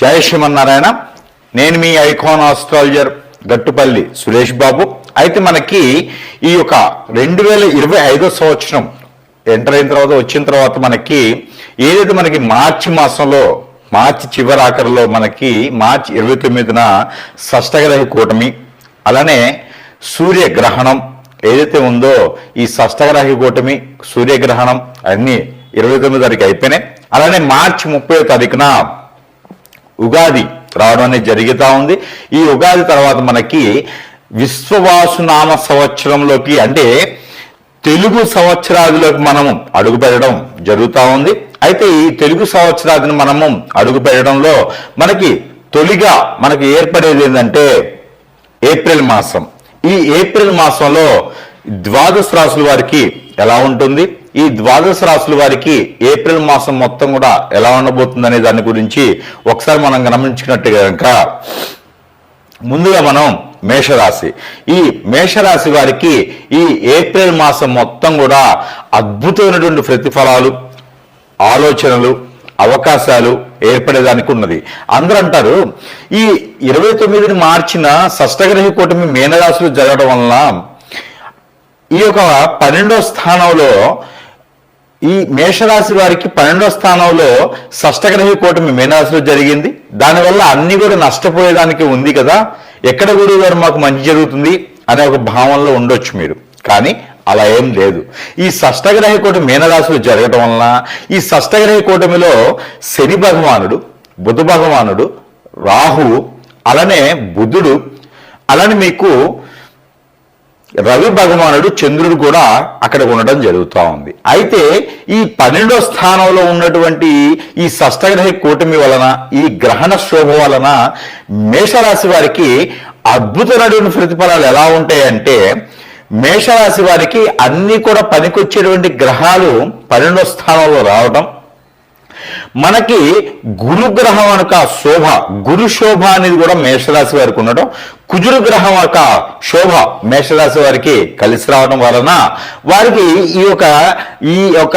జయ శ్రీమన్నారాయణ. నేను మీ icon astrologer Gattupalli Suresh Babu. అయితే మనకి ఈ యొక్క రెండు వేల ఇరవై ఐదో సంవత్సరం ఎంటర్ అయిన తర్వాత వచ్చిన తర్వాత మనకి ఏదైతే మనకి మార్చి మాసంలో మార్చి చివరి ఆఖరిలో మనకి మార్చి ఇరవై తొమ్మిదిన షష్టగ్రహ కూటమి అలానే సూర్యగ్రహణం ఏదైతే ఉందో ఈ షష్టగ్రహ కూటమి సూర్యగ్రహణం అన్నీ ఇరవై తొమ్మిది తారీఖు అయిపోయినాయి. అలానే మార్చి ముప్పై తారీఖున ఉగాది రావడం అనేది జరుగుతూ ఉంది. ఈ ఉగాది తర్వాత మనకి విశ్వవాసునామ సంవత్సరంలోకి అంటే తెలుగు సంవత్సరాదిలోకి మనము అడుగు పెట్టడం జరుగుతూ ఉంది. అయితే ఈ తెలుగు సంవత్సరాదిని మనము అడుగు పెట్టడంలో మనకి తొలిగా మనకి ఏర్పడేది ఏంటంటే ఏప్రిల్ మాసం. ఈ ఏప్రిల్ మాసంలో ద్వాదశ రాసుల వారికి ఎలా ఉంటుంది? ఈ ద్వాదశ రాశుల వారికి ఏప్రిల్ మాసం మొత్తం కూడా ఎలా ఉండబోతుంది అనే దాని గురించి ఒకసారి మనం గమనించుకున్నట్టు కనుక ముందుగా మనం మేషరాశి. ఈ మేషరాశి వారికి ఈ ఏప్రిల్ మాసం మొత్తం కూడా అద్భుతమైనటువంటి ప్రతిఫలాలు ఆలోచనలు అవకాశాలు ఏర్పడేదానికి ఉన్నది. అందరూ అంటారు ఈ ఇరవై తొమ్మిదిని మార్చిన షష్టగ్రహ కూటమి మీనరాశులు జరగడం వలన ఈ యొక్క పన్నెండో స్థానంలో ఈ మేషరాశి వారికి పన్నెండో స్థానంలో షష్టగ్రహి కూటమి మీనరాశిలో జరిగింది. దానివల్ల అన్ని కూడా నష్టపోయేదానికి ఉంది కదా. ఎక్కడ గురువు గారు మాకు మంచి జరుగుతుంది అనే ఒక భావనలో ఉండొచ్చు మీరు. కానీ అలా ఏం లేదు. ఈ షష్టగ్రహ కూటమి మీనరాశిలో జరగటం వలన ఈ షష్టగ్రహ కూటమిలో శని భగవానుడు బుధ భగవానుడు రాహువు అలానే బుధుడు అలానే మీకు రవి భగవానుడు చంద్రుడు కూడా అక్కడ ఉండడం జరుగుతూ ఉంది. అయితే ఈ పన్నెండో స్థానంలో ఉన్నటువంటి ఈ షష్టగ్రహ కూటమి వలన ఈ గ్రహణ శోభ వలన మేషరాశి వారికి అద్భుతమైన ప్రతిఫలాలు ఎలా ఉంటాయంటే మేషరాశి వారికి అన్ని కూడా పనికొచ్చేటువంటి గ్రహాలు పన్నెండో స్థానంలో రావడం మనకి గురుగ్రహం యొక్క శోభ గురు శోభ అనేది కూడా మేషరాశి వారికి ఉండడం కుజుడు గ్రహం యొక్క శోభ మేషరాశి వారికి కలిసి రావడం వలన వారికి ఈ యొక్క ఈ యొక్క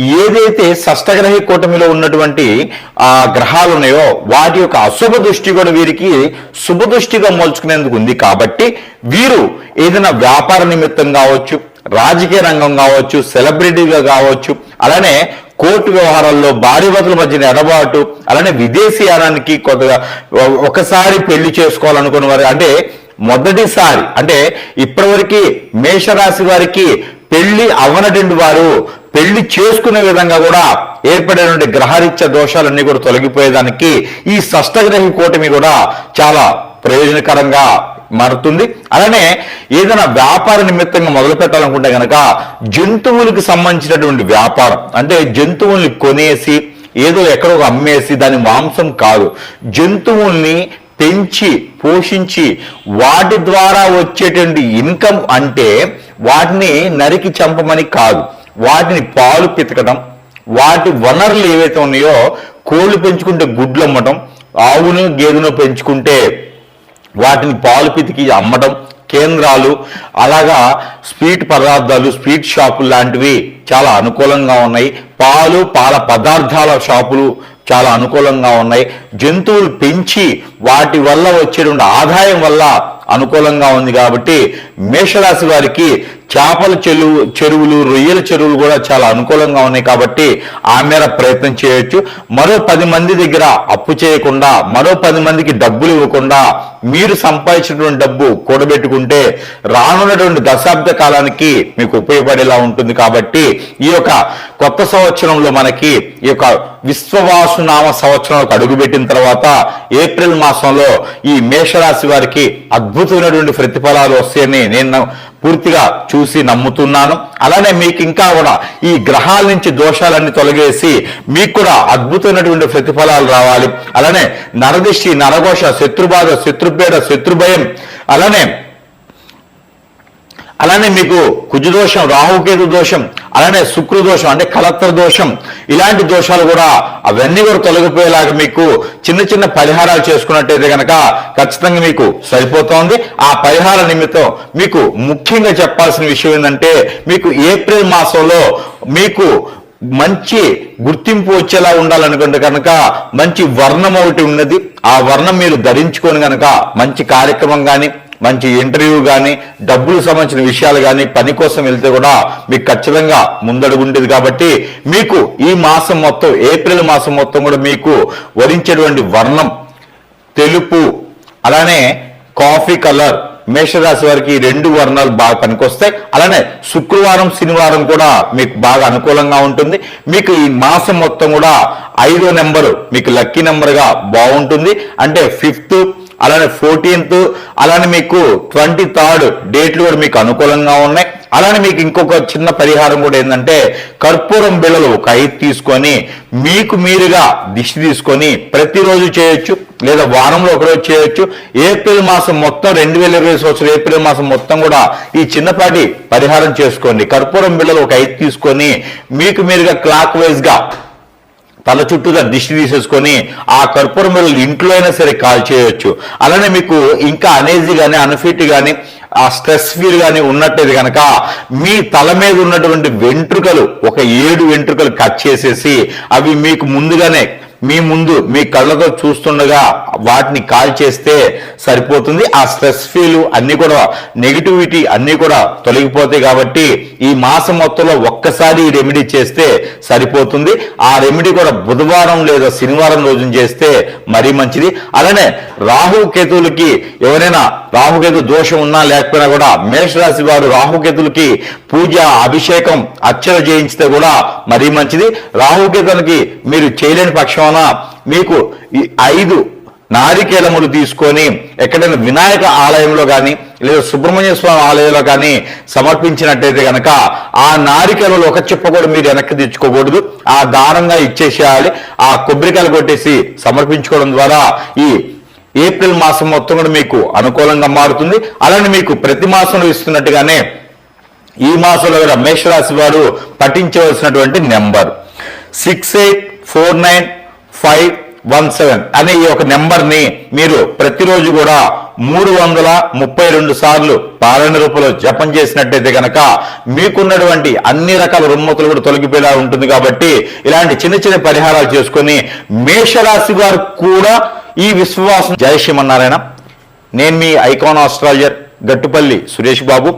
ఏదైతే షష్టగ్రహ కూటమిలో ఉన్నటువంటి ఆ గ్రహాలు ఉన్నాయో వాటి యొక్క అశుభ దృష్టి కూడా వీరికి శుభ దృష్టిగా మోల్చుకునేందుకు ఉంది. కాబట్టి వీరు ఏదైనా వ్యాపార నిమిత్తం కావచ్చు రాజకీయ రంగం కావచ్చు సెలబ్రిటీగా కావచ్చు అలానే కోర్టు వ్యవహారాల్లో భార్య మధ్యన ఎడబాటు అలానే విదేశీయానానికి కొద్దిగా ఒకసారి పెళ్ళి చేసుకోవాలనుకున్న వారు అంటే మొదటిసారి అంటే ఇప్పటివరకు మేషరాశి వారికి పెళ్ళి అవనటువంటి వారు. పెళ్ళి చేసుకునే విధంగా కూడా ఏర్పడేటువంటి గ్రహరీత్య దోషాలన్నీ కూడా తొలగిపోయేదానికి ఈ షష్టగ్రహి కూటమి కూడా చాలా ప్రయోజనకరంగా మారుతుంది. అలానే ఏదైనా వ్యాపార నిమిత్తంగా మొదలు పెట్టాలనుకుంటే కనుక జంతువులకు సంబంధించినటువంటి వ్యాపారం అంటే జంతువుల్ని కొనేసి ఏదో ఎక్కడో ఒక అమ్మేసి దాని మాంసం కాదు. జంతువుల్ని పెంచి పోషించి వాటి ద్వారా వచ్చేటువంటి ఇన్కమ్ అంటే వాటిని నరికి చంపమని కాదు. వాటిని పాలు పితకడం వాటి వనరులు ఏవైతే ఉన్నాయో కోళ్ళు పెంచుకుంటే గుడ్లు అమ్మటం ఆవును గేదెను పెంచుకుంటే వాటిని పాలు పితికి అమ్మడం కేంద్రాలు అలాగా స్వీట్ పదార్థాలు స్వీట్ షాపులు లాంటివి చాలా అనుకూలంగా ఉన్నాయి. పాలు పాల పదార్థాల షాపులు చాలా అనుకూలంగా ఉన్నాయి. జంతువులు పెంచి వాటి వల్ల వచ్చేటువంటి ఆదాయం వల్ల అనుకూలంగా ఉంది కాబట్టి మేషరాశి వారికి చేపల చెరువు చెరువులు రొయ్యల చెరువులు కూడా చాలా అనుకూలంగా ఉన్నాయి కాబట్టి ఆ మేర ప్రయత్నం చేయొచ్చు. మరో పది మంది దగ్గర అప్పు చేయకుండా మరో పది మందికి డబ్బులు ఇవ్వకుండా మీరు సంపాదించినటువంటి డబ్బు కూడబెట్టుకుంటే రానున్నటువంటి దశాబ్ద కాలానికి మీకు ఉపయోగపడేలా ఉంటుంది కాబట్టి ఈ యొక్క కొత్త సంవత్సరంలో మనకి ఈ యొక్క విశ్వవాసునామ సంవత్సరంలోకి అడుగుపెట్టిన తర్వాత ఏప్రిల్ మాసంలో ఈ మేషరాశి వారికి అద్భుతమైనటువంటి ప్రతిఫలాలు వస్తాయని నేను పూర్తిగా చూసి నమ్ముతున్నాను. అలానే మీకు ఇంకా కూడా ఈ గ్రహాల నుంచి దోషాలన్నీ తొలగేసి మీకు కూడా అద్భుతమైనటువంటి ప్రతిఫలాలు రావాలి. అలానే నరదిష్టి నరఘోష శత్రుబాధ శత్రుపేడ శత్రుభయం. అలానే అలానే మీకు కుజదోషం రాహుకేతు దోషం అలానే శుక్రదోషం అంటే కలత్ర దోషం ఇలాంటి దోషాలు కూడా అవన్నీ కూడా తొలగిపోయేలాగా మీకు చిన్న చిన్న పరిహారాలు చేసుకున్నట్టయితే కనుక ఖచ్చితంగా మీకు సరిపోతోంది. ఆ పరిహార నిమిత్తం మీకు ముఖ్యంగా చెప్పాల్సిన విషయం ఏంటంటే మీకు ఏప్రిల్ మాసంలో మీకు మంచి గుర్తింపు వచ్చేలా ఉండాలనుకుంటే కనుక మంచి వర్ణం ఒకటి ఉన్నది. ఆ వర్ణం మీరు ధరించుకొని కనుక మంచి కార్యక్రమం కానీ మంచి ఇంటర్వ్యూ కానీ డబ్బులు సంబంధించిన విషయాలు కానీ పని కోసం వెళ్తే కూడా మీకు ఖచ్చితంగా ముందడుగుండేది కాబట్టి మీకు ఈ మాసం మొత్తం ఏప్రిల్ మాసం మొత్తం కూడా మీకు వరించేటువంటి వర్ణం తెలుపు అలానే కాఫీ కలర్ మేషరాశి వారికి ఈ రెండు వర్ణాలు బాగా పనికొస్తాయి. అలానే శుక్రవారం శనివారం కూడా మీకు బాగా అనుకూలంగా ఉంటుంది. మీకు ఈ మాసం మొత్తం కూడా ఐదో నెంబరు మీకు లక్కీ నెంబర్గా బాగుంటుంది. అంటే ఫిఫ్త్ అలానే ఫోర్టీన్త్ అలానే మీకు ట్వంటీ థర్డ్ డేట్లు కూడా మీకు అనుకూలంగా ఉన్నాయి. అలానే మీకు ఇంకొక చిన్న పరిహారం కూడా ఏంటంటే కర్పూరం బిళ్ళలు ఒక ఐదు తీసుకొని మీకు మీరుగా దిష్టి తీసుకొని ప్రతిరోజు చేయొచ్చు లేదా వారంలో ఒకరోజు చేయొచ్చు. ఏప్రిల్ మాసం మొత్తం రెండు వేల ఇరవై సంవత్సరం ఏప్రిల్ మాసం మొత్తం కూడా ఈ చిన్నపాటి పరిహారం చేసుకోండి. కర్పూరం బిళ్ళలు ఒక ఐదు తీసుకొని మీకు మీరుగా క్లాక్ వైజ్గా తల చుట్టూగా దిష్టి తీసేసుకొని ఆ కర్పూరం ఇంట్లో అయినా సరే కాల్ చేయొచ్చు. అలానే మీకు ఇంకా అనేజీ కానీ అన్ఫిట్ కానీ ఆ స్ట్రెస్ ఫీల్ కానీ ఉన్నట్టయితే కనుక మీ తల మీద ఉన్నటువంటి వెంట్రుకలు ఒక ఏడు వెంట్రుకలు కట్ చేసేసి అవి మీకు ముందుగానే మీ ముందు మీ కళ్ళతో చూస్తుండగా వాటిని కాల్ చేస్తే సరిపోతుంది. ఆ స్ట్రెస్ ఫీల్ అన్నీ కూడా నెగిటివిటీ అన్నీ కూడా తొలగిపోతాయి కాబట్టి ఈ మాసం మొత్తంలో ఒక్కసారి ఈ రెమెడీ చేస్తే సరిపోతుంది. ఆ రెమెడీ కూడా బుధవారం లేదా శనివారం రోజున చేస్తే మరీ మంచిది. అలానే రాహు కేతువులకి ఎవరైనా రాహుకేతు దోషం ఉన్నా లేకపోయినా కూడా మేషరాశి వారు రాహుకేతులకి పూజ అభిషేకం అర్చన చేయించితే కూడా మరీ మంచిది. రాహుకేతులకి మీరు చేయలేని పక్షాన మీకు ఈ ఐదు నారికేలములు తీసుకొని ఎక్కడైనా వినాయక ఆలయంలో కానీ లేదా సుబ్రహ్మణ్య స్వామి ఆలయంలో కానీ సమర్పించినట్టయితే కనుక ఆ నారికేలలో ఒక చిప్ప కూడా మీరు వెనక్కి తెచ్చుకోకూడదు ఆ దారంగా ఇచ్చేసేయాలి. ఆ కొబ్బరికాయలు కొట్టేసి సమర్పించుకోవడం ద్వారా ఈ ఏప్రిల్ మాసం మొత్తం కూడా మీకు అనుకూలంగా మారుతుంది. అలానే మీకు ప్రతి మాసంలో ఇస్తున్నట్టుగానే ఈ మాసంలో కూడా మేషరాశి వారు పఠించవలసినటువంటి number. Six eight four nine five one seven అనే ఈ యొక్క నెంబర్ని మీరు ప్రతిరోజు కూడా మూడు వందల ముప్పై రెండు సార్లు పారాయణ రూపంలో జపం చేసినట్టయితే కనుక మీకున్నటువంటి అన్ని రకాల రుమ్మతులు కూడా తొలగిపోయేలా ఉంటుంది కాబట్టి ఇలాంటి చిన్న చిన్న పరిహారాలు చేసుకొని మేషరాశి వారు కూడా ఈ విశ్వాసం. జయశ్రీమన్నారాయణ నేను మీ ఐకాన్ ఆస్ట్రాలజర్ గట్టుపల్లి సురేష్ బాబు.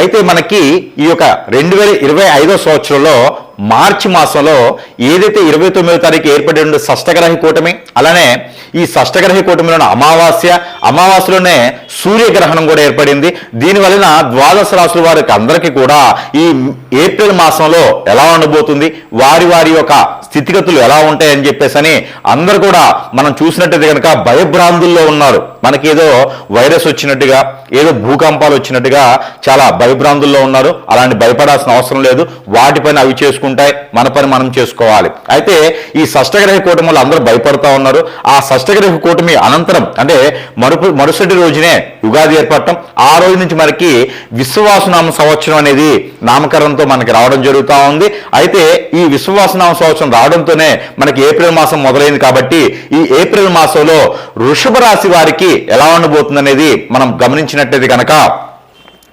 అయితే మనకి ఈ యొక్క రెండు వేల ఇరవై ఐదో సంవత్సరంలో మార్చి మాసంలో ఏదైతే ఇరవై తొమ్మిదో తారీఖు ఏర్పడిన షష్టగ్రహ కూటమి అలానే ఈ షష్టగ్రహ కూటమిలోని అమావాస్య అమావాస్యలోనే సూర్యగ్రహణం కూడా ఏర్పడింది. దీని వలన ద్వాదశ రాశుల వారికి అందరికీ కూడా ఈ ఏప్రిల్ మాసంలో ఎలా ఉండబోతుంది? వారి వారి యొక్క స్థితిగతులు ఎలా ఉంటాయని చెప్పేసి అని అందరు కూడా మనం చూసినట్టయితే కనుక భయభ్రాంతుల్లో ఉన్నారు. మనకి ఏదో వైరస్ వచ్చినట్టుగా ఏదో భూకంపాలు వచ్చినట్టుగా చాలా భయభ్రాంతుల్లో ఉన్నారు. అలాంటి భయపడాల్సిన అవసరం లేదు. వాటి పని అవి చేసుకుంటాయి. మన పని మనం చేసుకోవాలి. అయితే ఈ షష్టగ్రహ కూటమిలో అందరూ భయపడతా ఉన్నారు. ఆ షష్టగ్రహ కూటమి అనంతరం అంటే మరుపు మరుసటి రోజునే ఉగాది ఏర్పడటం ఆ రోజు నుంచి మనకి విశ్వాసనామ సంవత్సరం అనేది నామకరణంతో మనకి రావడం జరుగుతూ ఉంది. అయితే ఈ విశ్వాసనామ సంవత్సరం రావడంతోనే మనకి ఏప్రిల్ మాసం మొదలైంది కాబట్టి ఈ ఏప్రిల్ మాసంలో వృషభ రాశి వారికి ఎలా ఉండబోతుంది అనేది మనం గమనించినట్టయితే కనుక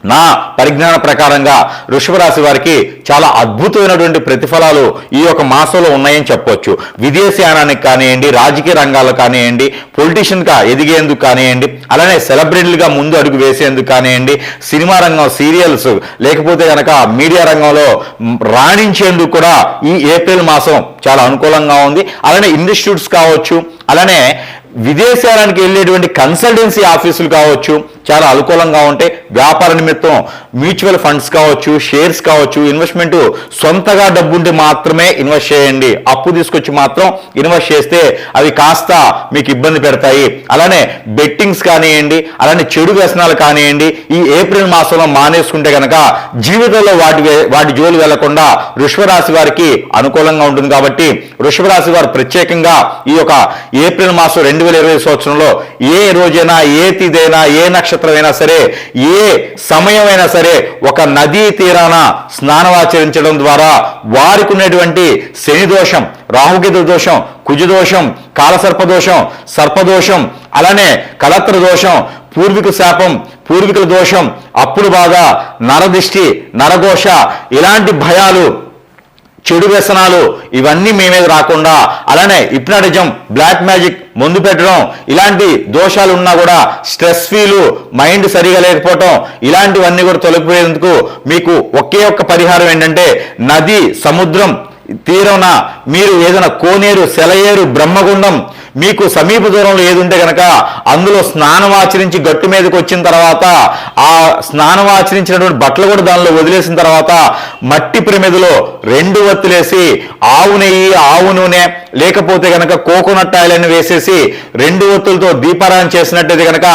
నా పరిజ్ఞాన ప్రకారంగా వృషభ రాశి వారికి చాలా అద్భుతమైనటువంటి ప్రతిఫలాలు ఈ యొక్క మాసంలో ఉన్నాయని చెప్పొచ్చు. విదేశీయానానికి కానివ్వండి రాజకీయ రంగాల్లో కానివ్వండి పొలిటీషియన్గా ఎదిగేందుకు కానివ్వండి అలానే సెలబ్రిటీలుగా ముందు అడుగు వేసేందుకు కానివ్వండి సినిమా రంగం సీరియల్స్ లేకపోతే కనుక మీడియా రంగంలో రాణించేందుకు కూడా ఈ ఏప్రిల్ మాసం చాలా అనుకూలంగా ఉంది. అలానే ఇన్స్టిట్యూట్స్ కావచ్చు అలానే విదేశాలకు వెళ్ళేటువంటి కన్సల్టెన్సీ ఆఫీసులు కావచ్చు చాలా అనుకూలంగా ఉంటే వ్యాపార నిమిత్తం మ్యూచువల్ ఫండ్స్ కావచ్చు షేర్స్ కావచ్చు ఇన్వెస్ట్మెంట్ సొంతగా డబ్బు ఉంటే మాత్రమే ఇన్వెస్ట్ చేయండి. అప్పు తీసుకొచ్చి మాత్రం ఇన్వెస్ట్ చేస్తే అవి కాస్త మీకు ఇబ్బంది పెడతాయి. అలానే బెట్టింగ్స్ కానివ్వండి అలానే చెడు వ్యసనాలు కానివ్వండి ఈ ఏప్రిల్ మాసంలో మానేసుకుంటే కనుక జీవితంలో వాటి వాటి జోలు వెళ్ళకుండా వృషభ వారికి అనుకూలంగా ఉంటుంది కాబట్టి వృషభ రాశి వారు ప్రత్యేకంగా ఈ యొక్క ఏప్రిల్ మాసం రెండు వేల ఇరవై సంవత్సరంలో ఏ రోజైనా ఏ తిదైనా ఏ నక్షత్రమైనా సరే ఏ సమయమైనా సరే ఒక నదీ తీరాన స్నానమాచరించడం ద్వారా వారికి ఉన్నటువంటి శని దోషం రాహుకేతు దోషం కుజదోషం కాలసర్పదోషం సర్పదోషం అలానే కలత్ర దోషం పూర్వీక శాపం పూర్వీకుల దోషం అప్పుడు బాధ నరదిష్టి నరఘోష ఇలాంటి భయాలు చెడు వ్యసనాలు ఇవన్నీ మీ మీద రాకుండా అలానే హిప్నాటిజం బ్లాక్ మ్యాజిక్ ముందు పెట్టడం ఇలాంటి దోషాలు ఉన్నా కూడా స్ట్రెస్ ఫీలు మైండ్ సరిగా లేకపోవటం ఇలాంటివన్నీ కూడా తొలగిపోయేందుకు మీకు ఒకే ఒక్క పరిహారం ఏంటంటే నది సముద్రం తీరన మీరు ఏదైనా కోనేరు సెలయేరు బ్రహ్మగుండం మీకు సమీప దూరంలో ఏదుంటే గనక అందులో స్నానం ఆచరించి గట్టు మీదకి వచ్చిన తర్వాత ఆ స్నానం ఆచరించినటువంటి బట్టలు కూడా దానిలో వదిలేసిన తర్వాత మట్టి ప్రమిదలో రెండు వత్తులేసి ఆవు నెయ్యి ఆవు నూనె లేకపోతే గనక కోకోనట్ ఆయిల్ అని వేసేసి రెండు ఒత్తులతో దీపారాయణ చేసినట్టయితే గనక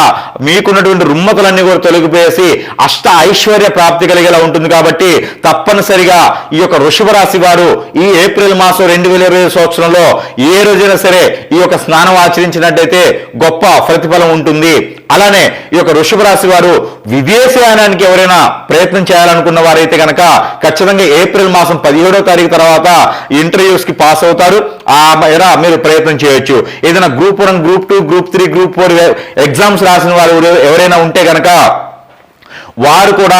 మీకున్నటువంటి రుమ్మతులన్నీ కూడా తొలగిపోయేసి అష్ట ఐశ్వర్య ప్రాప్తి కలిగేలా ఉంటుంది కాబట్టి తప్పనిసరిగా ఈ యొక్క వృషభ రాశి వారు ఈ ఏప్రిల్ మాసం రెండు వేల ఇరవై సంవత్సరంలో ఏ రోజైనా సరే ఈ యొక్క స్నానం ఆచరించినట్టయితే గొప్ప ప్రతిఫలం ఉంటుంది. అలానే ఈ యొక్క వృషభ రాశి వారు విదేశయానానికి ఎవరైనా ప్రయత్నం చేయాలనుకున్న వారైతే కనుక ఖచ్చితంగా ఏప్రిల్ మాసం పదిహేడో తారీఖు తర్వాత ఇంటర్వ్యూస్కి పాస్ అవుతారు. ఆ మేర మీరు ప్రయత్నం చేయొచ్చు. ఏదైనా group one group two group three group four exams రాసిన వారు ఎవరైనా ఉంటే కనుక వారు కూడా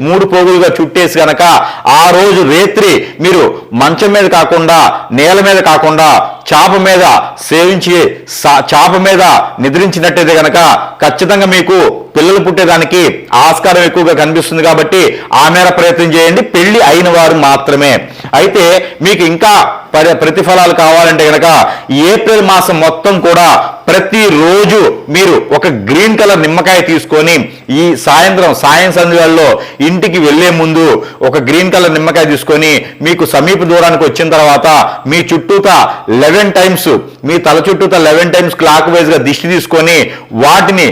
మూడు పోగులుగా చుట్టేసి గనక ఆ రోజు రేత్రి మీరు మంచం మీద కాకుండా నేల మీద కాకుండా చాప మీద సేవించి సా- చాప మీద నిద్రించినట్టయితే గనక ఖచ్చితంగా మీకు పిల్లలు పుట్టేదానికి ఆస్కారం ఎక్కువగా కనిపిస్తుంది కాబట్టి ఆ మేర ప్రయత్నం చేయండి. పెళ్ళి అయిన వారు మాత్రమే. అయితే మీకు ఇంకా ప్రతిఫలాలు కావాలంటే కనుక ఏప్రిల్ మాసం మొత్తం కూడా ప్రతిరోజు మీరు ఒక గ్రీన్ కలర్ నిమ్మకాయ తీసుకొని ఈ సాయంత్రం సాయం సంధ్యలలో ఇంటికి వెళ్ళే ముందు ఒక గ్రీన్ కలర్ నిమ్మకాయ తీసుకొని మీకు సమీప దూరానికి వచ్చిన తర్వాత మీ చుట్టూత లెవెన్ టైమ్స్ మీ తల చుట్టూత లెవెన్ టైమ్స్ క్లాక్ వైజ్గా దిష్టి తీసుకొని వాటిని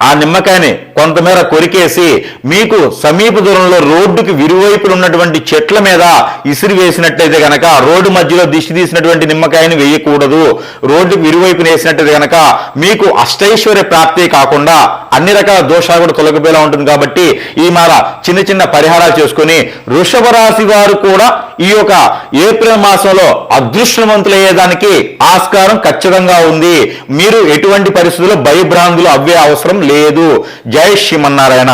ఆ నిమ్మకాయని కొంతమేర కొరికేసి మీకు సమీప దూరంలో రోడ్డుకి విరువైపులు ఉన్నటువంటి చెట్ల మీద ఇసిరి వేసినట్టయితే గనక రోడ్డు మధ్యలో దిష్టి తీసినటువంటి నిమ్మకాయని వేయకూడదు. రోడ్డుకి విరువైపున వేసినట్టయితే గనక మీకు అష్టైశ్వర్య ప్రాప్తి కాకుండా అన్ని రకాల దోషాలు కూడా తొలగిపోయేలా ఉంటుంది కాబట్టి ఈ మార చిన్న చిన్న పరిహారాలు చేసుకొని వృషభ రాశి వారు కూడా ఈ యొక్క ఏప్రిల్ మాసంలో అదృష్టవంతులయ్యేదానికి ఆస్కారం ఖచ్చితంగా ఉంది. మీరు ఎటువంటి పరిస్థితుల్లో భయభ్రాంతులు అవ్వే అవసరం లేదు. జై శ్రీమన్నారాయణ.